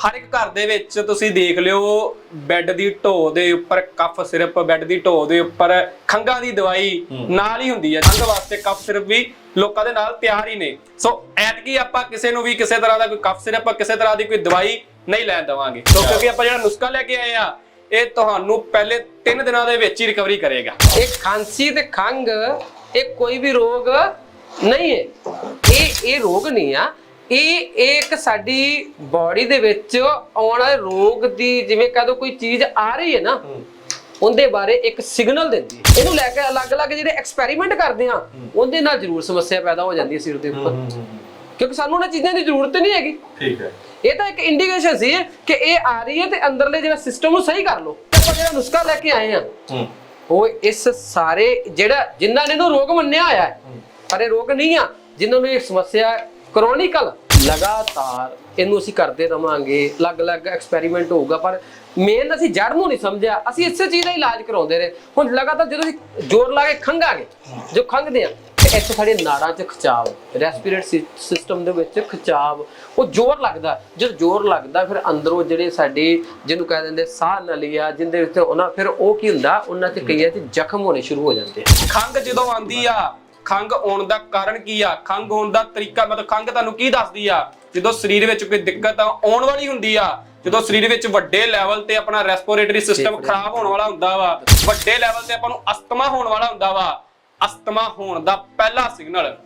ਹਰ ਇੱਕ ਘਰ ਦੇ ਵਿੱਚ ਤੁਸੀਂ ਦੇਖ ਲਿਓ ਬੈੱਡ ਦੀ ਢੋ ਦੇ ਉੱਪਰ ਕਫ ਸਿਰਪ ਬੈੱਡ ਦੀ ਢੋ ਦੇ ਉੱਪਰ ਖੰਗਾਂ ਦੀ ਦਵਾਈ ਨਾਲ ਹੀ ਹੁੰਦੀ ਹੈ। ਖੰਗ ਵਾਸਤੇ ਕਫ ਸਿਰਪ ਵੀ ਲੋਕਾਂ ਦੇ ਨਾਲ ਤਿਆਰ ਹੀ ਨੇ। ਸੋ ਐਤਕੀ ਆਪਾਂ ਕਿਸੇ ਨੂੰ ਵੀ ਕਿਸੇ ਤਰ੍ਹਾਂ ਦਾ ਕੋਈ ਕਫ ਸਿਰਪ ਕਿਸੇ ਤਰ੍ਹਾਂ ਦੀ ਕੋਈ ਦਵਾਈ ਨਹੀਂ ਲੈਣ ਦੇਵਾਂਗੇ। ਸੋ ਕਿਉਂਕਿ ਆਪਾਂ ਜਿਹੜਾ ਨੁਸਖਾ ਲੈ ਕੇ ਆਏ ਆ ਇਹ ਤੁਹਾਨੂੰ ਪਹਿਲੇ 3 ਦਿਨਾਂ ਦੇ ਵਿੱਚ ਹੀ ਰਿਕਵਰੀ ਕਰੇਗਾ। ਇਹ ਖਾਂਸੀ ਤੇ ਖੰਗ ਇਹ ਕੋਈ ਵੀ ਰੋਗ ਨਹੀਂ ਹੈ। ਇਹ ਇਹ ਰੋਗ ਨਹੀਂ ਆ। ਇਹ ਇਹ ਇੱਕ ਸਾਡੀ ਬਾਡੀ ਦੇ ਵਿੱਚ ਆਉਣ ਵਾਲੇ ਰੋਗ ਦੀ ਜਿਵੇਂ ਕਹ ਦੋ ਕੋਈ ਚੀਜ਼ ਆ ਰਹੀ ਹੈ ਨਾ ਉਹਦੇ ਬਾਰੇ ਇੱਕ ਸਿਗਨਲ ਦਿੰਦੀ ਹੈ। ਇਹਨੂੰ ਲੈ ਕੇ ਅਲੱਗ-ਅਲੱਗ ਜਿਹੜੇ ਐਕਸਪੈਰੀਮੈਂਟ ਕਰਦੇ ਆ ਉਹਦੇ ਨਾਲ ਜ਼ਰੂਰ ਸਮੱਸਿਆ ਪੈਦਾ ਹੋ ਜਾਂਦੀ ਹੈ ਸਿਰ ਦੇ ਉੱਪਰ। ਕਿਉਂਕਿ ਸਾਨੂੰ ਉਹਨਾਂ ਚੀਜ਼ਾਂ ਦੀ ਜ਼ਰੂਰਤ ਨਹੀਂ ਹੈਗੀ। ਠੀਕ ਹੈ। ਇਹ ਤਾਂ ਇੱਕ ਇੰਡੀਕੇਸ਼ਨ ਸੀ ਕਿ ਇਹ ਆ ਰਹੀ ਹੈ ਤੇ ਅੰਦਰਲੇ ਜਿਹੜਾ ਸਿਸਟਮ ਨੂੰ ਸਹੀ ਕਰ ਲਓ। ਤੇ ਆਪਾਂ ਜਿਹੜਾ ਨੁਸਖਾ ਲੈ ਕੇ ਆਏ ਆ ਹੂੰ। ਉਹ ਇਸ ਸਾਰੇ ਜਿਹੜਾ ਜਿਨ੍ਹਾਂ ਨੇ ਇਹਨੂੰ ਰੋਗ ਮੰਨਿਆ ਹੋਇਆ ਹੈ। ਪਰ ਇਹ ਰੋਗ ਨਹੀਂ ਆ ਜਿਨ੍ਹਾਂ ਨੂੰ ਇਹ ਸਮੱਸਿਆ ਕਰੋਨਿਕਲ ਲਗਾਤਾਰ ਇਹਨੂੰ ਅਸੀਂ ਕਰਦੇ ਰਵਾਂਗੇ। ਅਲੱਗ-ਅਲੱਗ ਐਕਸਪੈਰੀਮੈਂਟ ਹੋਊਗਾ, ਪਰ ਮੇਨ ਅਸੀਂ ਜੜ ਨੂੰ ਨਹੀਂ ਸਮਝਿਆ। ਅਸੀਂ ਇਸੇ ਚੀਜ਼ ਦਾ ਇਲਾਜ ਕਰਾਉਂਦੇ ਰਹੇ। ਹੁਣ ਲਗਾਤਾਰ ਜਦੋਂ ਅਸੀਂ ਜ਼ੋਰ ਲਾ ਕੇ ਖੰਗਾਂਗੇ ਜੋ ਖੰਗਦੇ ਆ, ਤੇ ਇੱਥੇ ਸਾਡੇ ਨਾੜਾਂ 'ਚ ਖਿਚਾਵ ਰੈਸਪੀਰੇਟ ਸਿਸਟਮ ਦੇ ਵਿੱਚ ਖਿਚਾਵ, ਉਹ ਜ਼ੋਰ ਲੱਗਦਾ। ਜਦ ਜ਼ੋਰ ਲੱਗਦਾ, ਫਿਰ ਅੰਦਰੋਂ ਜਿਹੜੇ ਸਾਡੇ, ਜਿਹਨੂੰ ਕਹਿ ਦਿੰਦੇ ਸਾਹ ਨਲੀ ਆ ਜਿੰਦੇ ਵਿੱਚ ਉਹਨਾਂ ਫਿਰ ਉਹ ਕੀ ਹੁੰਦਾ? ਉਹਨਾਂ 'ਚ ਕਈਆਂ 'ਚ ਜ਼ਖਮ ਹੋਣੇ ਸ਼ੁਰੂ ਹੋ ਜਾਂਦੇ ਆ। ਖੰਗ ਜਦੋਂ ਆਂਦੀ ਆ ਖੰਗ ਆਉਣ ਦਾ ਕਾਰਨ ਕੀ ਆ? ਖੰਗ ਆਉਣ ਦਾ ਤਰੀਕਾ ਮਤਲਬ ਖੰਗ ਤੁਹਾਨੂੰ ਕੀ ਦੱਸਦੀ ਆ? ਜਦੋਂ ਸਰੀਰ ਵਿੱਚ ਕੋਈ ਦਿੱਕਤ ਆ ਆਉਣ ਵਾਲੀ ਹੁੰਦੀ ਆ। ਜਦੋਂ ਸਰੀਰ ਵਿੱਚ ਵੱਡੇ ਲੈਵਲ ਤੇ ਆਪਣਾ ਰੈਸਪੀਰੇਟਰੀ ਸਿਸਟਮ ਖਰਾਬ ਹੋਣ ਵਾਲਾ ਹੁੰਦਾ ਵਾ ਵੱਡੇ ਲੈਵਲ ਤੇ ਆਪਾਂ ਨੂੰ ਅਸਥਮਾ ਹੋਣ ਵਾਲਾ ਹੁੰਦਾ ਵਾ। ਅਸਥਮਾ ਹੋਣ ਦਾ ਪਹਿਲਾ ਸਿਗਨਲ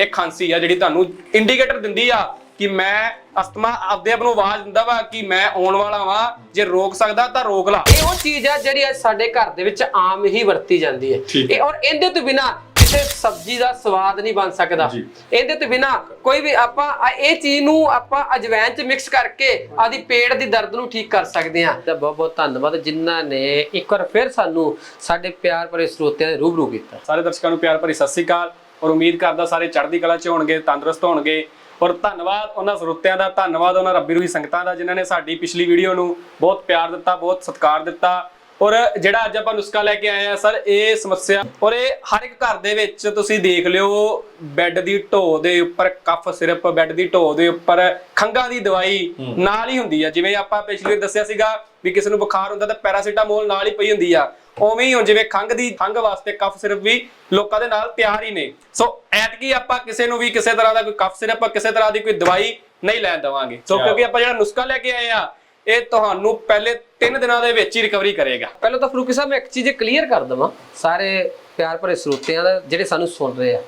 ਇਹ ਖਾਂਸੀ ਆ ਜਿਹੜੀ ਤੁਹਾਨੂੰ ਇੰਡੀਕੇਟਰ ਦਿੰਦੀ ਆ ਕਿ ਮੈਂ ਅਸਥਮਾ ਆਪਦੇ ਆਪ ਨੂੰ ਆਵਾਜ਼ ਦਿੰਦਾ ਵਾ ਕਿ ਮੈਂ ਆਉਣ ਵਾਲਾ ਵਾਂ। ਜੇ ਰੋਕ ਸਕਦਾ ਤਾਂ ਰੋਕ ਲਾ। ਇਹ ਉਹ ਚੀਜ਼ ਆ ਜਿਹੜੀ ਅੱਜ ਸਾਡੇ ਘਰ ਦੇ ਵਿੱਚ ਆਮ ਹੀ ਵਰਤੀ ਜਾਂਦੀ ਹੈ। ਇਹ ਔਰ ਇਹਦੇ ਤੋਂ ਬਿਨਾ ਕਿਸੇ ਸਬਜ਼ੀ ਦਾ ਸਵਾਦ ਨਹੀਂ ਬਣ ਸਕਦਾ। ਇਹਦੇ ਤੋਂ ਬਿਨਾ ਕੋਈ ਵੀ ਆਪਾਂ ਆ ਇਹ ਚੀਜ਼ ਨੂੰ ਆਪਾਂ ਅਜਵੈਨ ਚ ਮਿਕਸ ਕਰਕੇ ਆਦੀ ਪੇਟ ਦੀ ਦਰਦ ਨੂੰ ਠੀਕ ਕਰ ਸਕਦੇ ਹਾਂ। ਤਾਂ ਬਹੁਤ ਬਹੁਤ ਧੰਨਵਾਦ ਜਿਨ੍ਹਾਂ ਨੇ ਇੱਕ ਵਾਰ ਫਿਰ ਸਾਨੂੰ ਸਾਡੇ ਪਿਆਰ ਭਰੇ ਸਰੋਤਿਆਂ ਦੇ ਰੂਬਰੂ ਕੀਤਾ। ਸਾਰੇ ਦਰਸ਼ਕਾਂ ਨੂੰ ਪਿਆਰ ਭਰੀ ਸਤਿ ਸ੍ਰੀ ਅਕਾਲ ਔਰ ਉਮੀਦ ਕਰਦਾ ਸਾਰੇ ਚੜ੍ਹਦੀ ਕਲਾ 'ਚ ਹੋਣਗੇ ਤੰਦਰੁਸਤ ਹੋਣਗੇ। ਔਰ ਧੰਨਵਾਦ ਉਹਨਾਂ ਸਰੋਤਿਆਂ ਦਾ ਧੰਨਵਾਦ ਉਹਨਾਂ ਰੱਬੀ ਰੂਹੀ ਸੰਗਤਾਂ ਦਾ ਜਿਨ੍ਹਾਂ ਨੇ ਸਾਡੀ ਪਿਛਲੀ ਵੀਡੀਓ ਨੂੰ ਬਹੁਤ ਪਿਆਰ ਦਿੱਤਾ ਬਹੁਤ ਸਤਿਕਾਰ ਦਿੱਤਾ। ਔਰ ਜਿਹੜਾ ਅੱਜ ਆਪਾਂ ਨੁਸਖਾ ਲੈ ਕੇ ਆਏ ਆ ਸਰ ਇਹ ਸਮੱਸਿਆ ਔਰ ਇਹ ਹਰ ਇੱਕ ਘਰ ਦੇ ਵਿੱਚ ਤੁਸੀਂ ਦੇਖ ਲਿਓ ਬੈੱਡ ਦੀ ਢੋ ਦੇ ਉੱਪਰ ਕਫ ਸਿਰਪ ਬੈੱਡ ਦੀ ਢੋ ਦੇ ਉੱਪਰ ਖੰਗਾਂ ਦੀ ਦਵਾਈ ਨਾਲ ਹੀ ਹੁੰਦੀ ਆ। ਜਿਵੇਂ ਆਪਾਂ ਪਿਛਲੀ ਵਾਰ ਦੱਸਿਆ ਸੀਗਾ ਵੀ ਕਿਸੇ ਨੂੰ ਬੁਖਾਰ ਹੁੰਦਾ ਤਾਂ ਪੈਰਾਸੀਟਾਮੋਲ ਨਾਲ ਹੀ ਪਈ ਹੁੰਦੀ ਆ। ਉਵੇਂ ਹੀ ਹੁਣ ਜਿਵੇਂ ਖੰਗ ਦੀ ਖੰਗ ਵਾਸਤੇ ਕਫ ਸਿਰਪ ਵੀ ਲੋਕਾਂ ਦੇ ਨਾਲ ਤਿਆਰ ਹੀ ਨੇ। ਸੋ ਐਤਕੀ ਆਪਾਂ ਕਿਸੇ ਨੂੰ ਵੀ ਕਿਸੇ ਤਰ੍ਹਾਂ ਦਾ ਕੋਈ ਕਫ ਸਿਰਪ ਕਿਸੇ ਤਰ੍ਹਾਂ ਦੀ ਕੋਈ ਦਵਾਈ ਨਹੀਂ ਲੈਣ ਦੇਵਾਂਗੇ। ਸੋ ਕਿਉਂਕਿ ਆਪਾਂ ਜਿਹੜਾ ਨੁਸਖਾ ਲੈ ਕੇ ਆਏ ਆ ਇਹ ਤੁਹਾਨੂੰ ਪਹਿਲੇ 3 ਦਿਨਾਂ ਦੇ ਵਿੱਚ ਹੀ ਰਿਕਵਰੀ ਕਰੇਗਾ। ਪਹਿਲਾਂ ਤਾਂ ਫਰੂਕੀ ਸਾਹਿਬ ਮੈਂ ਇੱਕ ਚੀਜ਼ ਕਲੀਅਰ ਕਰ ਦਵਾਂ ਸਾਰੇ ਪਿਆਰ ਭਰੇ ਸਰੋਤਿਆਂ ਦਾ ਜਿਹੜੇ ਸਾਨੂੰ ਸੁਣ ਰਹੇ ਆ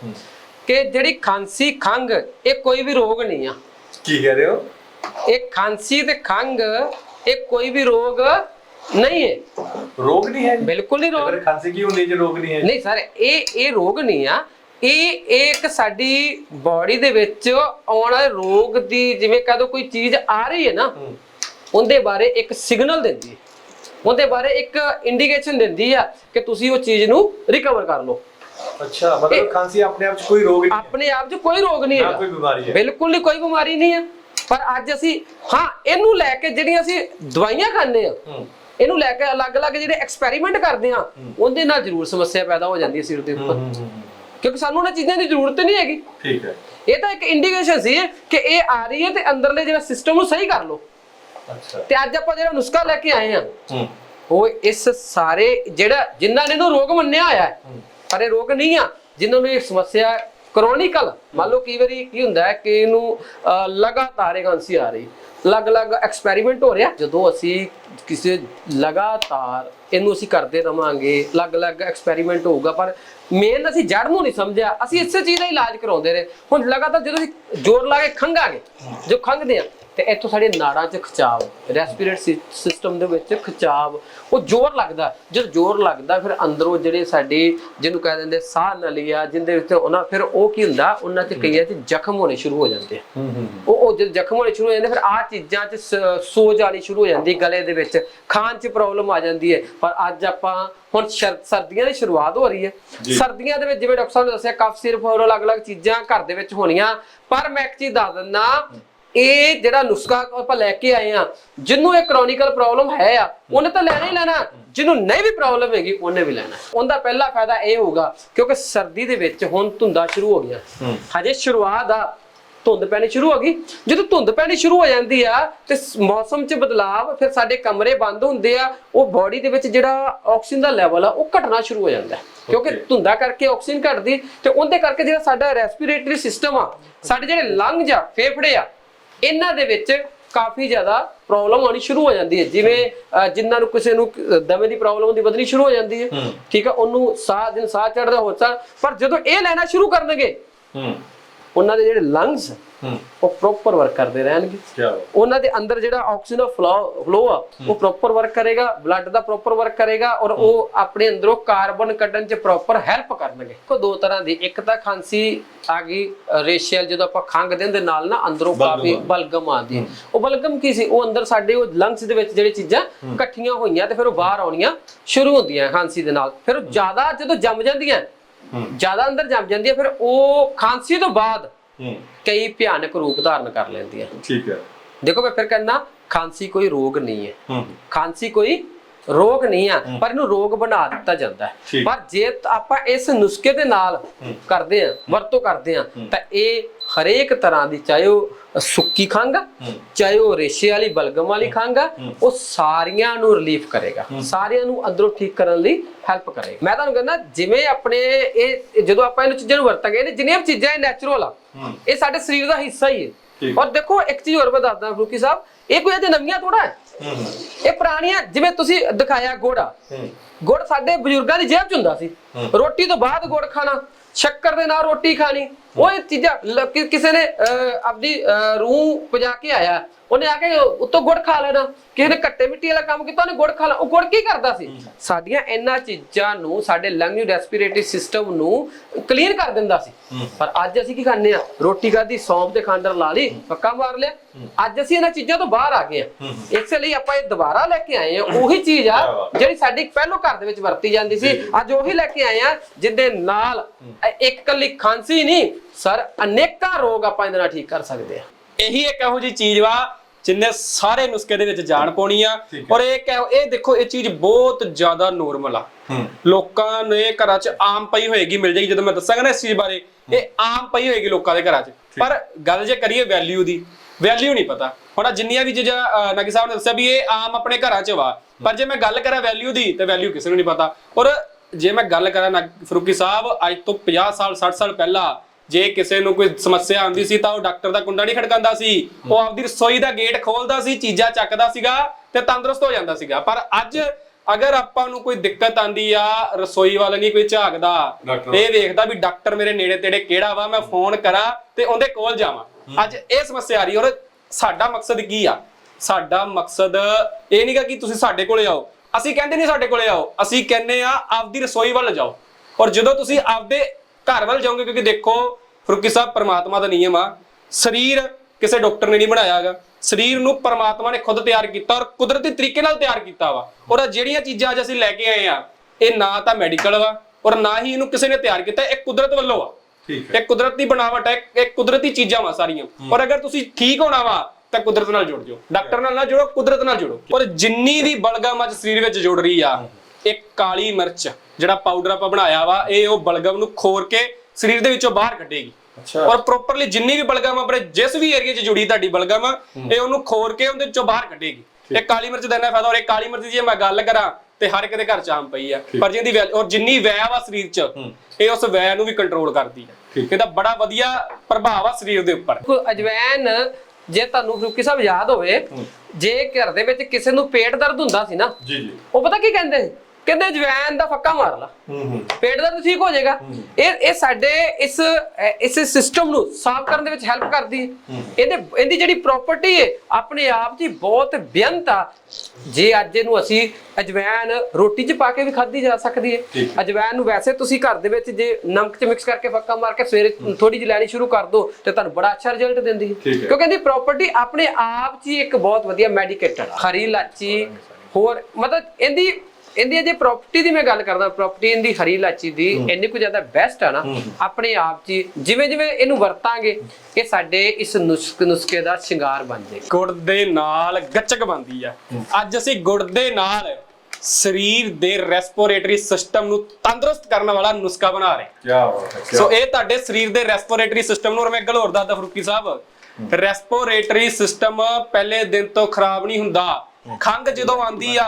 ਕਿ ਜਿਹੜੀ ਖਾਂਸੀ ਖੰਗ ਇਹ ਕੋਈ ਵੀ ਰੋਗ ਨਹੀਂ ਆ। ਕੀ ਕਹਿ ਰਹੇ ਹੋ? ਇਹ ਖਾਂਸੀ ਤੇ ਖੰਗ ਇਹ ਕੋਈ ਵੀ ਰੋਗ ਨਹੀਂ ਹੈ। ਰੋਗ ਨਹੀਂ ਹੈ ਬਿਲਕੁਲ ਨਹੀਂ ਰੋਗ। ਖਾਂਸੀ ਕੀ ਹੁੰਦੀ ਜੇ ਰੋਗ ਨਹੀਂ ਹੈ? ਨਹੀਂ ਸਰ ਇਹ ਇਹ ਰੋਗ ਨਹੀਂ ਆ। ਇਹ ਇਹ ਇੱਕ ਸਾਡੀ ਬਾਡੀ ਦੇ ਵਿੱਚ ਆਉਣ ਵਾਲੇ ਰੋਗ ਦੀ ਜਿਵੇਂ ਕਹ ਦੋ ਕੋਈ ਚੀਜ਼ ਆ ਰਹੀ ਹੈ ਨਾ ਉਹਦੇ ਬਾਰੇ ਇੱਕ ਸਿਗਨਲ ਦਿੰਦੀ ਹੈ। ਉਹਦੇ ਬਾਰੇ ਇੱਕ ਇੰਡੀਕੇਸ਼ਨ ਦਿੰਦੀ ਆ ਕਿ ਤੁਸੀਂ ਉਹ ਚੀਜ਼ ਨੂੰ ਰਿਕਵਰ ਕਰ ਲਓ। ਅੱਛਾ ਮਤਲਬ ਖਾਂਸੀ ਆਪਣੇ ਆਪ ਚ ਕੋਈ ਰੋਗ ਨਹੀਂ ਆਪਣੇ ਆਪ 'ਚ ਕੋਈ ਰੋਗ ਨਹੀਂ ਨਾ ਹੈਗਾ। ਕੋਈ ਬਿਮਾਰੀ ਹੈ। ਬਿਲਕੁਲ ਨਹੀਂ ਕੋਈ ਬਿਮਾਰੀ ਨਹੀਂ ਹੈ। ਪਰ ਅੱਜ ਅਸੀਂ ਹਾਂ ਇਹਨੂੰ ਲੈ ਕੇ ਜਿਹੜੀਆਂ ਅਸੀਂ ਦਵਾਈਆਂ ਖਾਂਦੇ ਆ ਹੂੰ। ਇਹਨੂੰ ਲੈ ਕੇ ਅਲੱਗ-ਅਲੱਗ ਜਿਹੜੇ ਐਕਸਪੈਰੀਮੈਂਟ ਕਰਦੇ ਆ ਉਹਦੇ ਨਾਲ ਜ਼ਰੂਰ ਸਮੱਸਿਆ ਪੈਦਾ ਹੋ ਜਾਂਦੀ ਹੈ ਸਿਰ ਦੇ ਉੱਪਰ। ਕਿਉਂਕਿ ਸਾਨੂੰ ਉਹਨਾਂ ਚੀਜ਼ਾਂ ਦੀ ਜ਼ਰੂਰਤ ਨਹੀਂ ਹੈਗੀ। ਠੀਕ ਹੈ। ਇਹ ਤਾਂ ਇੱਕ ਇੰਡੀਕੇਸ਼ਨ ਸੀ ਕਿ ਇਹ ਆ ਰਹੀ ਹੈ ਤੇ ਅੰਦਰਲੇ ਜਿਹੜਾ ਸਿਸਟਮ ਨੂੰ ਸਹੀ ਕਰ ਲਓ। ਤੇ ਅੱਜ ਆਪਾਂ ਜਿਹੜਾ ਨੁਸਖਾ ਲੈ ਕੇ ਆਏ ਆ ਹੂੰ। ਉਹ ਇਸ ਸਾਰੇ ਜਿਹੜਾ ਜਿਨ੍ਹਾਂ ਨੇ ਇਹਨੂੰ ਰੋਗ ਮੰਨਿਆ ਹੋਇਆ ਪਰ ਇਹ ਰੋਗ ਨਹੀਂ ਆ ਜਿਨ੍ਹਾਂ ਨੂੰ ਇਹ ਸਮੱਸਿਆ ਕਰੋਨਿਕਲ ਮੰਨ ਲਓ ਕਈ ਵਾਰੀ ਕੀ ਹੁੰਦਾ ਹੈ ਕਿ ਇਹਨੂੰ ਲਗਾਤਾਰ ਖਾਂਸੀ ਆ ਰਹੀ ਅਲੱਗ-ਅਲੱਗ ਐਕਸਪੈਰੀਮੈਂਟ ਹੋ ਰਿਹਾ ਜਦੋਂ ਅਸੀਂ ਕਿਸੇ ਲਗਾਤਾਰ ਇਹਨੂੰ ਅਸੀਂ ਕਰਦੇ ਰਵਾਂਗੇ ਅਲੱਗ-ਅਲੱਗ ਐਕਸਪੈਰੀਮੈਂਟ ਹੋਊਗਾ ਪਰ ਮੇਨ ਅਸੀਂ ਜੜ ਨੂੰ ਨਹੀਂ ਸਮਝਿਆ ਅਸੀਂ ਇਸੇ ਚੀਜ਼ ਦਾ ਇਲਾਜ ਕਰਾਉਂਦੇ ਰਹੇ ਹੁਣ ਲਗਾਤਾਰ ਜਦੋਂ ਅਸੀਂ ਜ਼ੋਰ ਲਾ ਕੇ ਖੰਗਾਂਗੇ ਜੋ ਖੰਗਦੇ ਆ ਤੇ ਇੱਥੋਂ ਸਾਡੇ ਨਾੜਾਂ 'ਚ ਖਿਚਾਵ ਰੈਸਪੀਰੇਟਰੀ ਸਿਸਟਮ ਦੇ ਵਿੱਚ ਖਿਚਾਵ। ਉਹ ਜ਼ੋਰ ਲੱਗਦਾ ਜਦ ਜ਼ੋਰ ਲੱਗਦਾ ਫਿਰ ਅੰਦਰੋਂ ਜਿਹੜੇ ਸਾਡੇ ਜਿਹਨੂੰ ਕਹਿ ਦਿੰਦੇ ਸਾਹ ਨਲੀ ਆ ਜਿੰਦੇ ਵਿੱਚ ਉਹਨਾਂ ਫਿਰ ਉਹ ਕੀ ਹੁੰਦਾ ਉਹਨਾਂ 'ਚ ਕਈਆਂ 'ਚ ਜ਼ਖਮ ਹੋਣੇ ਸ਼ੁਰੂ ਹੋ ਜਾਂਦੇ ਆ। ਉਹ ਉਹ ਜਦ ਜ਼ਖਮ ਹੋਣੇ ਸ਼ੁਰੂ ਹੋ ਜਾਂਦੇ ਫਿਰ ਆਹ ਚੀਜ਼ਾਂ 'ਚ ਸੋਜ ਆਣੀ ਸ਼ੁਰੂ ਹੋ ਜਾਂਦੀ ਗਲੇ ਦੇ ਵਿੱਚ ਖਾਣ 'ਚ ਪ੍ਰੋਬਲਮ ਆ ਜਾਂਦੀ ਹੈ ਪਰ ਅੱਜ ਆਪਾਂ ਹੁਣ ਸ਼ਰ- ਸਰਦੀਆਂ ਦੀ ਸ਼ੁਰੂਆਤ ਹੋ ਰਹੀ ਹੈ ਸਰਦੀਆਂ ਦੇ ਵਿੱਚ ਜਿਵੇਂ ਡਾਕਟਰ ਸਾਹਿਬ ਨੇ ਦੱਸਿਆ ਕਫ ਸਿਰਫ ਹੋਰ ਅਲੱਗ-ਅਲੱਗ ਚੀਜ਼ਾਂ ਘਰ ਦੇ ਵਿੱਚ ਹੋਣੀਆਂ। ਪਰ ਮੈਂ ਇੱਕ ਚੀਜ਼ ਦੱਸ ਦਿੰਦਾ ਇਹ ਜਿਹੜਾ ਨੁਸਖਾ ਆਪਾਂ ਲੈ ਕੇ ਆਏ ਆ ਜਿਹਨੂੰ ਇਹ ਕ੍ਰੋਨਿਕਲ ਪ੍ਰੋਬਲਮ ਹੈ ਆ ਉਹਨੇ ਤਾਂ ਲੈਣਾ ਹੀ ਲੈਣਾ ਜਿਹਨੂੰ ਨਹੀਂ ਵੀ ਪ੍ਰੋਬਲਮ ਹੈਗੀ ਉਹਨੇ ਵੀ ਲੈਣਾ ਉਹਦਾ ਪਹਿਲਾ ਫਾਇਦਾ ਇਹ ਹੋਊਗਾ ਕਿਉਂਕਿ ਸਰਦੀ ਦੇ ਵਿੱਚ ਹੁਣ ਧੁੰਦਾ ਸ਼ੁਰੂ ਹੋ ਗਿਆ। ਹਜੇ ਸ਼ੁਰੂਆਤ ਆ ਧੁੰਦ ਪੈਣੀ ਸ਼ੁਰੂ ਹੋ ਗਈ ਜਦੋਂ ਧੁੰਦ ਪੈਣੀ ਸ਼ੁਰੂ ਹੋ ਜਾਂਦੀ ਆ ਤੇ ਮੌਸਮ 'ਚ ਬਦਲਾਵ ਫਿਰ ਸਾਡੇ ਕਮਰੇ ਬੰਦ ਹੁੰਦੇ ਆ ਉਹ ਬਾਡੀ ਦੇ ਵਿੱਚ ਜਿਹੜਾ ਆਕਸੀਜਨ ਦਾ ਲੈਵਲ ਆ ਉਹ ਘਟਣਾ ਸ਼ੁਰੂ ਹੋ ਜਾਂਦਾ। ਕਿਉਂਕਿ. ਧੁੰਦਾ ਕਰਕੇ ਆਕਸੀਜਨ ਘਟਦੀ ਤੇ ਉਹਦੇ ਕਰਕੇ ਜਿਹੜਾ ਸਾਡਾ ਰੈਸਪੀਰੇਟਰੀ ਸਿਸਟਮ ਆ ਸਾਡੇ ਜਿਹੜੇ ਲੰਗਸ ਆ ਫੇਫੜੇ ਆ ਇਹਨਾਂ ਦੇ ਵਿੱਚ ਕਾਫੀ ਜ਼ਿਆਦਾ ਪ੍ਰੋਬਲਮ ਆਉਣੀ ਸ਼ੁਰੂ ਹੋ ਜਾਂਦੀ ਹੈ। ਜਿਵੇਂ ਜਿਨ੍ਹਾਂ ਨੂੰ ਕਿਸੇ ਨੂੰ ਦਮੇ ਦੀ ਪ੍ਰੋਬਲਮ ਹੁੰਦੀ ਵਧਣੀ ਸ਼ੁਰੂ ਹੋ ਜਾਂਦੀ ਹੈ। ਠੀਕ ਹੈ ਉਹਨੂੰ ਸਾਹ ਦਿਨ ਸਾਹ ਚੜਦਾ ਹੋ ਸਕਦਾ ਪਰ ਜਦੋਂ ਇਹ ਲੈਣਾ ਸ਼ੁਰੂ ਕਰਨਗੇ ਹੂੰ। ਉਹਨਾਂ ਦੇ ਜਿਹੜੇ ਲੰਗਸ ਉਹ ਪ੍ਰੋਪਰ ਵਰਕ ਕਰਦੇ ਰਹਿਣਗੇ। ਉਹਨਾਂ ਦੇ ਅੰਦਰ ਜਿਹੜਾ ਆਕਸੀਜਨ ਦਾ ਫਲੋ ਫਲੋ ਆ ਉਹ ਪ੍ਰੋਪਰ ਵਰਕ ਕਰੇਗਾ ਬਲੱਡ ਦਾ ਪ੍ਰੋਪਰ ਵਰਕ ਕਰੇਗਾ ਔਰ ਉਹ ਆਪਣੇ ਅੰਦਰੋਂ ਕਾਰਬਨ ਕੱਢਣ 'ਚ ਪ੍ਰੋਪਰ ਹੈਲਪ ਕਰਨਗੇ। ਕੋ ਦੋ ਤਰ੍ਹਾਂ ਦੀ ਇੱਕ ਤਾਂ ਖਾਂਸੀ ਆ ਗਈ ਰੇਸ਼ੀਅਲ ਜਦੋਂ ਆਪਾਂ ਖੰਘਦੇ ਹਾਂ ਦੇ ਨਾਲ ਨਾ ਅੰਦਰੋਂ ਕਾਫੀ। ਬਲਗਮ ਆਉਂਦੀ ਉਹ ਬਲਗਮ ਕੀ ਸੀ? ਉਹ ਅੰਦਰ ਸਾਡੇ ਉਹ ਲੰਗਸ ਦੇ ਵਿੱਚ ਜਿਹੜੀ ਚੀਜ਼ਾਂ ਇਕੱਠੀਆਂ ਹੋਈਆਂ ਤੇ ਫਿਰ ਉਹ ਬਾਹਰ ਆਉਣੀਆਂ ਸ਼ੁਰੂ ਹੁੰਦੀਆਂ ਖਾਂਸੀ ਦੇ ਨਾਲ। ਫਿਰ ਜ਼ਿਆਦਾ ਜਦੋਂ ਜੰਮ ਜਾਂਦੀਆਂ ਜ਼ਿਆਦਾ ਅੰਦਰ ਜੰਮ ਜਾਂਦੀਆਂ ਫਿਰ ਉਹ ਖਾਂਸੀ ਤੋਂ ਬਾਅਦ ਹੂੰ। ਕਈ ਭਿਆਨਕ ਰੂਪ ਧਾਰਨ ਕਰ ਲੈਂਦੀਆਂ ਠੀਕ ਹੈ। ਦੇਖੋ ਮੈਂ ਫਿਰ ਕਹਿੰਦਾ ਖਾਂਸੀ ਕੋਈ ਰੋਗ ਨਹੀਂ ਹੈ। ਹੂੰ। ਖਾਂਸੀ ਕੋਈ ਰੋਗ ਨਹੀਂ ਆ ਪਰ ਇਹਨੂੰ ਰੋਗ ਬਣਾ ਦਿੱਤਾ ਜਾਂਦਾ ਹੈ। ਪਰ ਜੇ ਆਪਾਂ ਇਸ ਨੁਸਖੇ ਦੇ ਨਾਲ ਕਰਦੇ ਆ ਵਰਤੋਂ ਕਰਦੇ ਆ ਤਾਂ ਇਹ ਹਰੇਕ ਤਰ੍ਹਾਂ ਦੀ ਚਾਹੇ ਉਹ ਸੁੱਕੀ ਆ, ਚਾਹੇ ਉਹ ਰੇਸ਼ੇ ਵਾਲੀ ਬਲਗਮ ਵਾਲੀ ਆ ਉਹ ਸਾਰੀਆਂ ਨੂੰ ਰਿਲੀਫ ਕਰੇਗਾ। ਸਾਰਿਆਂ ਨੂੰ ਅੰਦਰੋਂ ਠੀਕ ਕਰਨ ਲਈ ਹੈਲਪ ਕਰੇਗਾ। ਮੈਂ ਤੁਹਾਨੂੰ ਕਹਿੰਦਾ ਜਿਵੇਂ ਆਪਣੇ ਇਹ ਜਦੋਂ ਆਪਾਂ ਇਹਨਾਂ ਚੀਜ਼ਾਂ ਨੂੰ ਵਰਤਾਂਗੇ ਇਹ ਜਿੰਨੀਆਂ ਵੀ ਚੀਜ਼ਾਂ ਇਹ ਨੈਚੁਰਲ ਆ ਇਹ ਸਾਡੇ ਸਰੀਰ ਦਾ ਹਿੱਸਾ ਹੀ ਹੈ। ਔਰ ਦੇਖੋ ਇੱਕ ਚੀਜ਼ ਹੋਰ ਮੈਂ ਦੱਸਦਾ ਫਰੂਕੀ ਸਾਹਿਬ ਇਹ ਕੋਈ ਅਜੇ ਨਵੀਆਂ ਥੋੜਾ ਹੈ। ਇਹ ਪੁਰਾਣੀਆਂ ਜਿਵੇਂ ਤੁਸੀਂ ਦਿਖਾਇਆ ਗੁੜ ਗੁੜ ਸਾਡੇ ਬਜ਼ੁਰਗਾਂ ਦੀ ਜੇਬ 'ਚ ਹੁੰਦਾ ਸੀ। ਰੋਟੀ ਤੋਂ ਬਾਅਦ ਗੁੜ ਖਾਣਾ। ਸ਼ੱਕਰ ਦੇ ਨਾਲ ਰੋਟੀ ਖਾਣੀ ਉਹ ਇਹ ਚੀਜ਼ਾਂ ਕਿਸੇ ਨੇ ਆਪਦੀ ਰੂਹ ਪਜਾ ਕੇ ਆਇਆ। ਉਹਨੇ ਆ ਕੇ ਉੱਤੋਂ ਗੁੜ ਖਾ ਲੈਣਾ। ਕਿਸੇ ਨੇ ਕੱਟੇ ਮਿੱਟੀ ਵਾਲਾ ਕੰਮ ਕੀਤਾ, ਉਹਨੇ ਗੁੜ ਖਾ ਲੈਣਾ ਉਹ ਗੁੜ ਕੀ ਕਰਦਾ ਸੀ? ਸਾਡੀਆਂ ਇਹਨਾਂ ਚੀਜ਼ਾਂ ਨੂੰ, ਸਾਡੇ ਲੰਗ ਨੂੰ ਰੈਸਪੀਰੇਟਰੀ ਸਿਸਟਮ ਨੂੰ ਕਲੀਅਰ ਕਰ ਦਿੰਦਾ ਸੀ। ਪਰ ਅੱਜ ਅਸੀਂ ਕੀ ਕਰਨੇ ਆ ਰੋਟੀ ਖਾਦੀ ਸੌਂਫ ਤੇ ਖਾਂਡਰ ਲਾ ਲਈ ਪੱਕਾ ਮਾਰ ਲਿਆ। ਅੱਜ ਅਸੀਂ ਇਹਨਾਂ ਚੀਜ਼ਾਂ ਤੋਂ ਬਾਹਰ ਆ ਗਏ ਆ ਇਸ ਲਈ ਆਪਾਂ ਇਹ ਦੁਬਾਰਾ ਲੈ ਕੇ ਆਏ ਆ ਉਹੀ ਚੀਜ਼ ਆ। ਜਿਹੜੀ ਸਾਡੀ ਪਹਿਲੋਂ ਘਰ ਦੇ ਵਿੱਚ ਵਰਤੀ ਜਾਂਦੀ ਸੀ। ਅੱਜ ਉਹੀ ਲੈ ਕੇ ਆਏ ਆ ਜਿਹਦੇ ਨਾਲ ਇੱਕ ਕੱਲੀ ਖਾਂਸੀ ਨਹੀਂ ਸਰ ਅਨੇਕਾਂ ਰੋਗ ਆਪਾਂ ਇਹਦੇ ਨਾਲ ਠੀਕ ਕਰ ਸਕਦੇ ਆ ਇਹੀ ਇੱਕ ਇਹੋ ਜੀ ਚੀਜ਼ ਵਾ ਜਿੰਨੇ ਸਾਰੇ ਨੁਸਖੇ ਦੇ ਵਿੱਚ ਜਾਣ ਪਾਉਣੀ ਆ। ਔਰ ਇਹ ਕਹਿ- ਇਹ ਦੇਖੋ ਇਹ ਚੀਜ਼ ਬਹੁਤ ਜ਼ਿਆਦਾ ਨੋਰਮਲ ਆ। ਲੋਕਾਂ ਨੇ ਘਰਾਂ 'ਚ ਆਮ ਪਈ ਹੋਏਗੀ ਮਿਲ ਜਾਏਗੀ। ਜਦੋਂ ਮੈਂ ਦੱਸਾਂਗਾ ਨਾ ਇਸ ਚੀਜ਼ ਬਾਰੇ ਇਹ ਆਮ ਪਈ ਹੋਏਗੀ ਲੋਕਾਂ ਦੇ ਘਰਾਂ 'ਚ। ਪਰ ਗੱਲ ਜੇ ਕਰੀਏ ਵੈਲਿਊ ਦੀ ਵੈਲਿਊ ਨਹੀਂ ਪਤਾ। ਹੁਣ ਜਿੰਨੀਆਂ ਵੀ ਚੀਜ਼ਾਂ ਅਹ, ਨਗੀ ਸਾਹਿਬ ਨੇ ਦੱਸਿਆ ਵੀ ਇਹ ਆਮ ਆਪਣੇ ਘਰਾਂ 'ਚ ਵਾ। ਪਰ ਜੇ ਮੈਂ ਗੱਲ ਕਰਾਂ ਵੈਲਿਊ ਦੀ ਤੇ ਵੈਲਿਊ ਕਿਸੇ ਨੂੰ ਨਹੀਂ ਪਤਾ। ਔਰ ਜੇ ਮੈਂ ਗੱਲ ਕਰਾਂ ਫਰੂਕੀ ਸਾਹਿਬ ਅੱਜ ਤੋਂ 50 ਸਾਲ 60 ਸਾਲ ਪਹਿਲਾਂ ਜੇ ਕਿਸੇ ਨੂੰ ਕੋਈ ਸਮੱਸਿਆ ਆਉਂਦੀ ਸੀ ਤਾਂ ਉਹ ਡਾਕਟਰ ਦਾ ਕੁੰਡਾ ਨਹੀਂ ਖੜਕਾਉਂਦਾ ਸੀ। ਉਹ ਆਪਦੀ ਰਸੋਈ ਦਾ ਗੇਟ ਖੋਲਦਾ ਸੀ ਚੀਜ਼ਾਂ ਚੱਕਦਾ ਸੀਗਾ ਤੇ ਤੰਦਰੁਸਤ ਹੋ ਜਾਂਦਾ ਸੀਗਾ। ਪਰ ਅੱਜ ਅਗਰ ਆਪਾਂ ਨੂੰ ਕੋਈ ਦਿੱਕਤ ਆਂਦੀ ਆ ਰਸੋਈ ਵੱਲ ਨਹੀਂ ਕੋਈ ਝਾਕਦਾ ਇਹ ਵੇਖਦਾ ਵੀ ਡਾਕਟਰ ਮੇਰੇ ਨੇੜੇ ਤੇੜੇ ਕਿਹੜਾ ਵਾ ਮੈਂ ਫੋਨ ਕਰਾਂ ਤੇ ਉਹਦੇ ਕੋਲ ਜਾਵਾਂ। ਅੱਜ ਇਹ ਸਮੱਸਿਆ ਆ ਰਹੀ ਔਰ ਸਾਡਾ ਮਕਸਦ ਕੀ ਆ? ਸਾਡਾ ਮਕਸਦ ਇਹ ਨਹੀਂਗਾ ਕਿ ਤੁਸੀਂ ਸਾਡੇ ਕੋਲੇ ਆਓ। ਅਸੀਂ ਕਹਿੰਦੇ ਨਹੀਂ ਸਾਡੇ ਕੋਲੇ ਆਓ ਅਸੀਂ ਕਹਿੰਨੇ ਆ ਆਪਦੀ ਰਸੋਈ ਵੱਲ ਜਾਓ। ਔਰ ਜਦੋਂ ਤੁਸੀਂ ਆਪਦੇ ਘਰ ਵੱਲ ਜਾਓਗੇ ਕਿਉਂਕਿ ਦੇਖੋ ਫਰੂਕੀ ਸਾਹਿਬ ਪਰਮਾਤਮਾ ਦਾ ਨਿਯਮ ਆ। ਸਰੀਰ ਕਿਸੇ ਡਾਕਟਰ ਨੇ ਨਹੀਂ ਬਣਾਇਆ ਹੈਗਾ। ਸਰੀਰ ਨੂੰ ਪਰਮਾਤਮਾ ਨੇ ਖੁਦ ਤਿਆਰ ਕੀਤਾ ਔਰ ਕੁਦਰਤੀ ਤਰੀਕੇ ਨਾਲ ਤਿਆਰ ਕੀਤਾ ਵਾ। ਔਰ ਜਿਹੜੀਆਂ ਚੀਜ਼ਾਂ ਅੱਜ ਅਸੀਂ ਲੈ ਕੇ ਆਏ ਆ ਇਹ ਨਾ ਤਾਂ ਮੈਡੀਕਲ ਵਾ ਔਰ ਨਾ ਹੀ ਇਹਨੂੰ ਕਿਸੇ ਨੇ ਤਿਆਰ ਕੀਤਾ ਇਹ ਕੁਦਰਤ ਵੱਲੋਂ ਆ। ਠੀਕ ਹੈ। ਇਹ ਕੁਦਰਤੀ ਬਣਾਵਟ ਹੈ ਇਹ ਕੁਦਰਤੀ ਚੀਜ਼ਾਂ ਵਾ ਸਾਰੀਆਂ। ਔਰ ਅਗਰ ਤੁਸੀਂ ਠੀਕ ਹੋਣਾ ਵਾ ਤਾਂ ਕੁਦਰਤ ਨਾਲ ਜੁੜ ਜਾਓ। ਡਾਕਟਰ ਨਾਲ ਨਾ ਜੁੜੋ ਕੁਦਰਤ ਨਾਲ ਜੁੜੋ। ਔਰ ਜਿੰਨੀ ਵੀ ਬਲਗਮ ਅੱਜ ਸਰੀਰ ਵਿੱਚ ਜੁੜ ਰਹੀ ਆ ਇਹ ਕਾਲੀ ਮਿਰਚ ਜਿਹੜਾ ਪਾਊਡਰ ਆਪਾਂ ਬਣਾਇਆ ਵਾ ਇਹ ਉਹ ਬਲਗਮ ਨੂੰ ਖੋਰ ਕੇ ਸਰੀਰ ਦੇ ਵਿੱਚੋਂ ਬਾਹਰ ਕੱਢੇਗੀ। ਅੱਛਾ। ਔਰ ਪ੍ਰੋਪਰਲੀ ਜਿੰਨੀ ਵੀ ਬਲਗਮ ਆਪਣੇ ਜਿਸ ਵੀ ਏਰੀਆ 'ਚ ਜੁੜੀ ਤੁਹਾਡੀ ਬਲਗਮ ਆ, ਇਹ ਉਹਨੂੰ ਖੋਰ ਕੇ ਉਹਦੇ ਵਿੱਚੋਂ ਬਾਹਰ ਕੱਢੇਗੀ। ਇਹ ਕਾਲੀ ਮਿਰਚ ਦਾ ਇੰਨਾ ਫਾਇਦਾ ਔਰ ਇਹ ਕਾਲੀ ਮਿਰਚ ਦੀ ਜੇ ਮੈਂ ਗੱਲ ਕਰਾਂ ਤੇ ਹਰ ਇੱਕ ਦੇ ਘਰ ਚ ਆਮ ਪਈ ਆ। ਪਰ ਜਿਹਦੀ ਔਰ ਜਿੰਨੀ ਵੈ ਵਾ ਸਰੀਰ 'ਚ ਇਹ ਉਸ ਵੈ ਨੂੰ ਵੀ ਕੰਟਰੋਲ ਕਰਦੀ ਹੈ ਠੀਕ। ਇਹਦਾ ਬੜਾ ਵਧੀਆ ਪ੍ਰਭਾਵ ਆ ਸਰੀਰ ਦੇ ਉੱਪਰ। ਕੋਈ ਅਜਵੈਨ ਜੇ ਤੁਹਾਨੂੰ ਫਰੂਕੀ ਸਾਹਿਬ ਯਾਦ ਹੋਵੇ ਜੇ ਘਰ ਦੇ ਵਿੱਚ ਕਿਸੇ ਨੂੰ ਪੇਟ ਦਰਦ ਹੁੰਦਾ ਸੀ ਨਾ ਜੀ ਜੀ। ਉਹ ਪਤਾ ਕੀ ਕਹਿੰਦੇ? ਸੀ ਕਹਿੰਦੇ ਅਜਵੈਨ ਦਾ ਫੱਕਾ ਮਾਰ ਲਾ। ਪੇਟ ਦਰਦ ਠੀਕ ਹੋ ਜਾਏਗਾ। ਇਹ ਇਹ ਸਾਡੇ ਇਸ ਇਸ ਸਿਸਟਮ ਨੂੰ ਸਾਫ਼ ਕਰਨ ਦੇ ਵਿੱਚ ਹੈਲਪ ਕਰਦੀ ਹੈ। ਇਹਦੇ ਇਹਦੀ ਜਿਹੜੀ ਪ੍ਰਾਪਰਟੀ ਹੈ ਆਪਣੇ ਆਪ ਹੀ ਬਹੁਤ ਬੇਅੰਤ ਆ। ਜੇ ਅੱਜ ਇਹਨੂੰ ਅਸੀਂ ਅਜਵੈਨ ਰੋਟੀ 'ਚ ਪਾ ਕੇ ਵੀ ਖਾਧੀ ਜਾ ਸਕਦੀ ਹੈ। ਅਜਵੈਨ ਨੂੰ ਵੈਸੇ ਤੁਸੀਂ ਘਰ ਦੇ ਵਿੱਚ ਜੇ ਨਮਕ 'ਚ ਮਿਕਸ ਕਰਕੇ ਫੱਕਾ ਮਾਰ ਕੇ ਸਵੇਰੇ ਥੋੜੀ ਜਿਹੀ ਲੈਣੀ ਸ਼ੁਰੂ ਕਰ ਦਿਓ ਤੇ ਤੁਹਾਨੂੰ ਬੜਾ ਅੱਛਾ ਰਿਜ਼ਲਟ ਦਿੰਦੀ ਹੈ। ਕਿਉਂਕਿ ਇਹਦੀ ਪ੍ਰਾਪਰਟੀ ਆਪਣੇ ਆਪ 'ਚ ਇੱਕ ਬਹੁਤ ਵਧੀਆ ਮੈਡੀਕੇਟਡ ਹਰੀ ਇਲਾਚੀ ਹੋਰ ਮਤਲਬ ਇਹਦੀ ਇਹਦੀ ਜੇ ਪ੍ਰਾਪਰਟੀ ਦੀ ਮੈਂ ਗੱਲ ਕਰਦਾ ਪ੍ਰਾਪਰਟੀ ਇਹਦੀ ਹਰੀ ਇਲਾਚੀ ਦੀ ਇੰਨੀ ਕੁ ਜ਼ਿਆਦਾ ਬੈਸਟ ਆ ਨਾ ਆਪਣੇ ਆਪ 'ਚ ਹੀ ਜਿਵੇਂ ਜਿਵੇਂ ਇਹਨੂੰ ਵਰਤਾਂਗੇ ਇਹ ਸਾਡੇ ਇਸ ਨੁਸਖ ਦਾ ਸ਼ਿੰਗਾਰ ਬਣ ਜਾਏਗਾ। ਗੁੜ ਦੇ ਨਾਲ ਗੱਚਕ ਬਣਦੀ ਆ। ਅੱਜ ਅਸੀਂ ਗੁੜ ਦੇ ਨਾਲ ਸਰੀਰ ਦੇ ਰੈਸਪੀਰੇਟਰੀ ਸਿਸਟਮ ਨੂੰ ਤੰਦਰੁਸਤ ਕਰਨ ਵਾਲਾ ਨੁਸਖਾ ਬਣਾ ਰਹੇ ਕੀ ਬਾਤ ਹੈ ਸੋ ਇਹ ਤੁਹਾਡੇ ਸਰੀਰ ਦੇ ਰੈਸਪੀਰੇਟਰੀ ਸਿਸਟਮ ਨੂੰ ਮੈਂ ਗੱਲ ਹੋਰ ਦੱਸਦਾ ਫਰੂਕੀ ਸਾਹਿਬ। ਰੈਸਪੀਰੇਟਰੀ ਸਿਸਟਮ ਪਹਿਲੇ ਦਿਨ ਤੋਂ ਖਰਾਬ ਨਹੀਂ ਹੁੰਦਾ। ਖੰਗ ਜਦੋਂ ਆਂਦੀ ਆ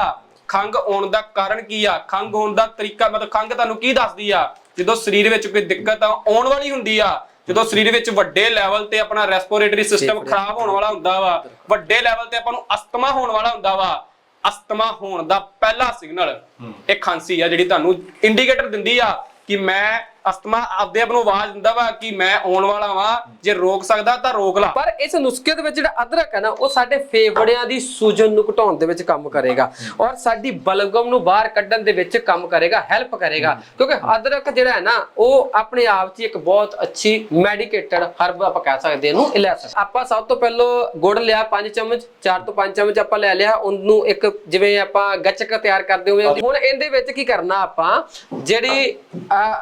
ਖੰਗ ਆਉਣ ਦਾ ਕਾਰਨ ਕੀ ਆ? ਖੰਗ ਹੋਣ ਦਾ ਤਰੀਕਾ ਮਤਲਬ ਖੰਗ ਤੁਹਾਨੂੰ ਕੀ ਦੱਸਦੀ ਆ? ਜਦੋਂ ਸਰੀਰ ਵਿੱਚ ਕੋਈ ਦਿੱਕਤ ਆਉਣ ਵਾਲੀ ਹੁੰਦੀ ਆ। ਜਦੋਂ ਸਰੀਰ ਵਿੱਚ ਵੱਡੇ ਲੈਵਲ ਤੇ ਆਪਣਾ ਰੈਸਪੀਰੇਟਰੀ ਸਿਸਟਮ ਖਰਾਬ ਹੋਣ ਵਾਲਾ ਹੁੰਦਾ ਵਾ ਵੱਡੇ ਲੈਵਲ ਤੇ ਆਪਾਂ ਨੂੰ ਅਸਥਮਾ ਹੋਣ ਵਾਲਾ ਹੁੰਦਾ ਵਾ। ਅਸਥਮਾ ਹੋਣ ਦਾ ਪਹਿਲਾ ਸਿਗਨਲ ਇਹ ਖਾਂਸੀ ਆ ਜਿਹੜੀ ਤੁਹਾਨੂੰ ਇੰਡੀਕੇਟਰ ਦਿੰਦੀ ਆ ਕਿ ਮੈਂ ਅਸਥਮਾ ਆਪਦੇ ਆਪ ਨੂੰ ਆਵਾਜ਼ ਦਿੰਦਾ ਵਾ ਕਿ ਮੈਂ ਆਉਣ ਵਾਲਾ ਵਾਂ, ਜੇ ਰੋਕ ਸਕਦਾ ਤਾਂ ਰੋਕ ਲਾ। ਪਰ ਇਸ ਨੁਸਖੇ ਦੇ ਵਿੱਚ ਜਿਹੜਾ ਅਦਰਕ ਹੈ ਨਾ, ਉਹ ਸਾਡੇ ਫੇਫੜਿਆਂ ਦੀ ਸੂਜਨ ਨੂੰ ਘਟਾਉਣ ਦੇ ਵਿੱਚ ਕੰਮ ਕਰੇਗਾ। ਔਰ ਸਾਡੀ ਬਲਗਮ ਨੂੰ ਬਾਹਰ ਕੱਢਣ ਦੇ ਵਿੱਚ ਕੰਮ ਕਰੇਗਾ ਹੈਲਪ ਕਰੇਗਾ। ਕਿਉਂਕਿ ਅਦਰਕ ਜਿਹੜਾ ਹੈ ਨਾ, ਉਹ ਆਪਣੇ ਆਪ 'ਚ ਇੱਕ ਬਹੁਤ ਅੱਛੀ ਮੈਡੀਕੇਟਡ ਹਰਬ ਆਪਾਂ ਕਹਿ ਸਕਦੇ ਇਹਨੂੰ ਲੈ ਸਕਦੇ ਆਪਾਂ ਸਭ ਤੋਂ ਪਹਿਲਾਂ ਗੁੜ ਲਿਆ 5 ਚਮਚ 4 ਤੋਂ 5 ਚਮਚ ਆਪਾਂ ਲੈ ਲਿਆ, ਉਹਨੂੰ ਇੱਕ ਜਿਵੇਂ ਆਪਾਂ ਗੱਚਕ ਤਿਆਰ ਕਰਦੇ ਹੋਏ ਹੁਣ ਇਹਦੇ ਵਿੱਚ ਕੀ ਕਰਨਾ ਆਪਾਂ, ਜਿਹੜੀ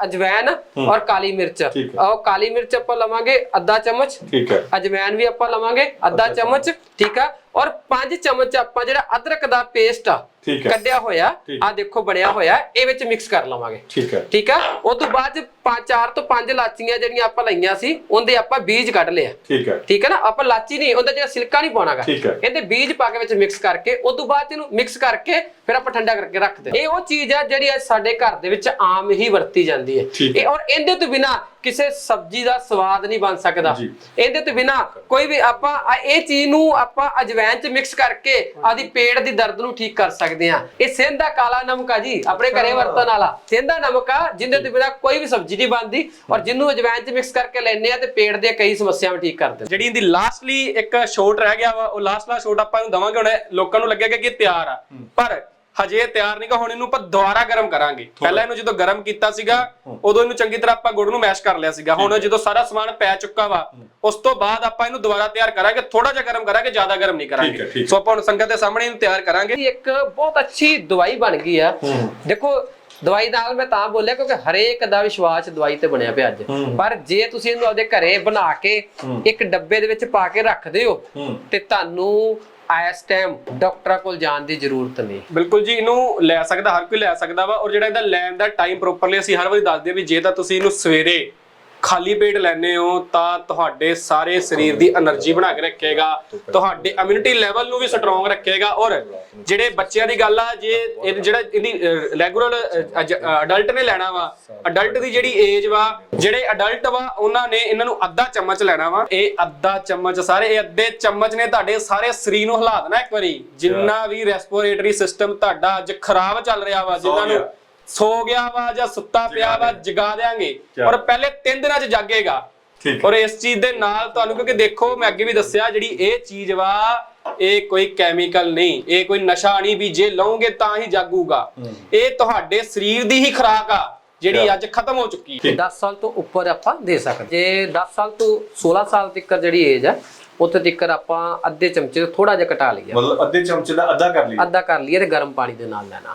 ਅਜਵੈਨ ਔਰ ਕਾਲੀ ਮਿਰਚ। ਠੀਕ ਹੈ। ਉਹ ਕਾਲੀ ਮਿਰਚ ਆਪਾਂ ਲਵਾਂਗੇ ਅੱਧਾ ਚਮਚ। ਠੀਕ ਹੈ। ਅਜਵਾਇਨ ਵੀ ਆਪਾਂ ਲਵਾਂਗੇ ਅੱਧਾ ਚਮਚ। ਠੀਕ ਆ? ਔਰ 5 ਚਮਚ ਆਪਾਂ ਜਿਹੜਾ ਅਦਰਕ ਦਾ ਪੇਸਟ ਆ। ਕੱਢਿਆ ਹੋਇਆ। ਆ ਦੇਖੋ ਬਣਿਆ ਹੋਇਆ ਇਹ ਵਿੱਚ ਮਿਕਸ ਕਰ ਲਵਾਂਗੇ। ਠੀਕ ਹੈ। ਠੀਕ ਆ? ਉਹ ਤੋਂ ਬਾਅਦ 5 4 ਤੋਂ 5 ਲਾਚੀਆਂ ਜਿਹੜੀਆਂ ਆਪਾਂ ਲਈਆਂ ਸੀ ਉਹਦੇ ਆਪਾਂ ਬੀਜ ਕੱਢ ਲਿਆ ਠੀਕ ਹੈ। ਠੀਕ ਹੈ ਨਾ? ਆਪਾਂ ਲਾਚੀ ਨਹੀਂ ਉਹਦਾ ਜਿਹੜਾ ਸਿਲਕਾ ਨਹੀਂ ਪਾਉਣਾਗਾ। ਇਹਦੇ ਬੀਜ ਪਾ ਕੇ ਵਿੱਚ ਮਿਕਸ ਕਰਕੇ ਉਸ ਤੋਂ ਬਾਅਦ ਇਹਨੂੰ ਮਿਕਸ ਕਰਕੇ ਫਿਰ ਆਪਾਂ ਠੰਡਾ ਕਰਕੇ ਰੱਖ ਦੇ ਇਹ ਉਹ ਚੀਜ਼ ਆ ਜਿਹੜੀ ਅੱਜ ਸਾਡੇ ਘਰ ਦੇ ਵਿੱਚ ਆਮ ਹੀ ਵਰਤੀ ਜਾਂਦੀ ਹੈ। ਇਹ ਔਰ ਇਹਦੇ ਤੋਂ ਬਿਨਾ ਕਿਸੇ ਸਬਜ਼ੀ ਦਾ ਸਵਾਦ ਨਹੀਂ ਬਣ ਸਕਦਾ। ਇਹਦੇ ਤੋਂ ਬਿਨਾ ਕੋਈ ਵੀ ਆਪਾਂ ਇਹ ਚੀਜ਼ ਨੂੰ ਆਪਾਂ ਅਜਵਾਇਨ ਚ ਮਿਕਸ ਕਰਕੇ ਆਦੀ ਪੇਟ ਦੀ ਦਰਦ ਨੂੰ ਠੀਕ ਕਰ ਸਕਦੇ ਆ ਇਹ ਸਿੰਧ ਦਾ ਕਾਲਾ ਨਮਕ ਆ ਜੀ ਆਪਣੇ ਘਰੇ ਵਰਤਣ ਵਾਲਾ। ਸਿੰਧ ਦਾ ਨਮਕ ਆ ਜਿੰਦੇ ਤੋਂ ਬਿਨਾ ਕੋਈ ਵੀ ਸਬਜ਼ੀ ਨਹੀਂ ਬਣਦੀ ਔਰ ਜਿਹਨੂੰ ਅਜਵਾਇਨ ਚ ਮਿਕਸ ਕਰਕੇ ਲੈਣੇ ਆ ਤੇ ਪੇਟ ਦੀਆਂ ਕਈ ਸਮੱਸਿਆਵਾਂ ਠੀਕ ਕਰ ਦਿੰਦੇ। ਜਿਹੜੀ ਇਹਦੀ ਲਾਸਟਲੀ ਇੱਕ ਸ਼ੋਟ ਰਹਿ ਗਿਆ ਵਾ ਉਹ ਲਾਸਟ ਲਾ ਸ਼ੋਟ ਆਪਾਂ ਨੂੰ ਦਵਾਂਗੇ ਹੁਣ ਲੋਕਾਂ ਨੂੰ ਲੱਗੇਗਾ ਕਿ ਇਹ ਤਿਆਰ ਆ। ਪਰ ਹਜੇ ਇਹ ਤਿਆਰ ਨਹੀਂਗਾ ਹੁਣ ਇਹਨੂੰ ਆਪਾਂ ਦੁਬਾਰਾ ਗਰਮ ਕਰਾਂਗੇ। ਪਹਿਲਾਂ ਇਹਨੂੰ ਜਦੋਂ ਗਰਮ ਕੀਤਾ ਸੀਗਾ ਉਦੋਂ ਇਹਨੂੰ ਚੰਗੀ ਤਰ੍ਹਾਂ ਆਪਾਂ ਗੁੜ ਨੂੰ ਮੈਸ਼ ਕਰ ਲਿਆ ਸੀਗਾ। ਹੁਣ ਜਦੋਂ ਸਾਰਾ ਸਮਾਨ ਪੈ ਚੁੱਕਾ ਵਾ ਉਸ ਤੋਂ ਬਾਅਦ ਆਪਾਂ ਇਹਨੂੰ ਦੁਬਾਰਾ ਤਿਆਰ ਕਰਾਂਗੇ ਥੋੜਾ ਜਿਹਾ ਗਰਮ ਕਰਾਂਗੇ ਜ਼ਿਆਦਾ ਗਰਮ ਨਹੀਂ ਕਰਾਂਗੇ। ਸੋ ਆਪਾਂ ਹੁਣ ਸੰਗਤ ਦੇ ਸਾਹਮਣੇ ਇਹਨੂੰ ਤਿਆਰ ਕਰਾਂਗੇ। ਇਹ ਇੱਕ ਬਹੁਤ ਅੱਛੀ ਦਵਾਈ ਬਣ ਗਈ ਆ। ਦੇਖੋ ਦਵਾਈ ਨਾਲ ਮੈਂ ਤਾਂ ਬੋਲਿਆ ਕਿਉਂਕਿ ਹਰੇਕ ਦਾ ਵਿਸ਼ਵਾਸ ਦਵਾਈ ਤੇ ਬਣਿਆ ਪਿਆ ਅੱਜ। ਪਰ ਜੇ ਤੁਸੀਂ ਇਹਨੂੰ ਆਪਦੇ ਘਰੇ ਬਣਾ ਕੇ ਇੱਕ ਡੱਬੇ ਦੇ ਵਿੱਚ ਪਾ ਕੇ ਰੱਖਦੇ ਹੋ। ਤੇ ਤੁਹਾਨੂੰ ਇਸ ਟਾਈਮ ਡਾਕਟਰਾਂ ਕੋਲ ਜਾਣ ਦੀ ਜ਼ਰੂਰਤ ਨਹੀਂ। ਬਿਲਕੁਲ ਜੀ, ਇਹਨੂੰ ਲੈ ਸਕਦਾ, ਹਰ ਕੋਈ ਲੈ ਸਕਦਾ ਵਾ ਔਰ ਜਿਹੜਾ ਇਹਦਾ ਲੈਣ ਦਾ ਟਾਈਮ ਪ੍ਰੋਪਰਲੀ ਅਸੀਂ ਹਰ ਵਾਰੀ ਦੱਸਦੇ ਵੀ ਜੇ ਤਾਂ ਤੁਸੀਂ ਇਹਨੂੰ ਸਵੇਰੇ ਖਾਲੀ ਪੇਟ ਲੈਨੇ ਹੋ ਤਾਂ ਤੁਹਾਡੇ ਸਾਰੇ ਸਰੀਰ ਦੀ એનર્ਜੀ ਬਣਾ ਕੇ ਰੱਖੇਗਾ, ਤੁਹਾਡੇ ਇਮਿਊਨਿਟੀ ਲੈਵਲ ਨੂੰ ਵੀ ਸਟਰੋਂਗ ਰੱਖੇਗਾ ਔਰ ਜਿਹੜੇ ਬੱਚਿਆਂ ਦੀ ਗੱਲ ਆ, ਜੇ ਜਿਹੜਾ ਇਹਦੀ ਰੈਗੂਲਰ ਅਡਲਟ ਨੇ ਲੈਣਾ ਵਾ ਅਡਲਟ ਦੀ ਜਿਹੜੀ ਏਜ ਵਾ, ਜਿਹੜੇ ਅਡਲਟ ਵਾ, ਉਹਨਾਂ ਨੇ ਇਹਨਾਂ ਨੂੰ ਅੱਧਾ ਚਮਚ ਲੈਣਾ ਵਾ। ਇਹ ਅੱਧਾ ਚਮਚ ਸਾਰੇ, ਇਹ ਅੱਧੇ ਚਮਚ ਨੇ ਤੁਹਾਡੇ ਸਾਰੇ ਸਰੀਰ ਨੂੰ ਹਿਲਾ ਦੇਣਾ ਇੱਕ ਵਾਰੀ। ਜਿੰਨਾ ਵੀ ਰੈਸਪੀਰੇਟਰੀ ਸਿਸਟਮ ਤੁਹਾਡਾ ਅੱਜ ਖਰਾਬ ਚੱਲ ਰਿਹਾ ਵਾ ਜਿਨ੍ਹਾਂ ਨੂੰ ਸੋ ਗਿਆ ਵਾ ਜਾਂ ਸੁੱਤਾ ਪਿਆ ਵਾ ਜਗਾ ਦੇਾਂਗੇ? ਔਰ ਪਹਿਲੇ 3 ਦਿਨਾਂ 'ਚ ਜਾਗੇਗਾ। ਠੀਕ। ਔਰ ਇਸ ਚੀਜ਼ ਦੇ ਨਾਲ ਤੁਹਾਨੂੰ ਕਿਉਂਕਿ ਦੇਖੋ ਮੈਂ ਅੱਗੇ ਵੀ ਦੱਸਿਆ ਜਿਹੜੀ ਇਹ ਚੀਜ਼ ਵਾ ਇਹ ਕੋਈ ਕੈਮੀਕਲ ਨਹੀਂ ਇਹ ਕੋਈ ਨਸ਼ਾ ਨਹੀਂ ਵੀ ਜੇ ਲਓਗੇ ਤਾਂ ਹੀ ਜਾਗੂਗਾ। ਇਹ ਤੁਹਾਡੇ ਸਰੀਰ ਦੀ ਹੀ ਖੁਰਾਕ ਆ ਜਿਹੜੀ? ਅੱਜ ਖਤਮ ਹੋ ਚੁੱਕੀ ਹੈ। 10 ਸਾਲ ਤੋਂ ਉੱਪਰ ਆਪਾਂ ਦੇ ਸਕਦੇ। ਜੇ 10 ਸਾਲ ਤੋਂ 16 ਸਾਲ ਤੱਕ ਜਿਹੜੀ ਏਜ ਹੈ ਉੱਥੇ ਤੱਕ ਆਪਾਂ ਅੱਧੇ ਚਮਚੇ ਤੋਂ ਥੋੜਾ ਜਿਹਾ ਘਟਾ ਲਈਏ। ਮਤਲਬ ਅੱਧੇ ਚਮਚੇ ਦਾ ਅੱਧਾ ਕਰ ਲਈ ਅੱਧਾ ਕਰ ਲਈਏ ਤੇ ਗਰਮ ਪਾਣੀ ਦੇ ਨਾਲ ਲੈਣਾ।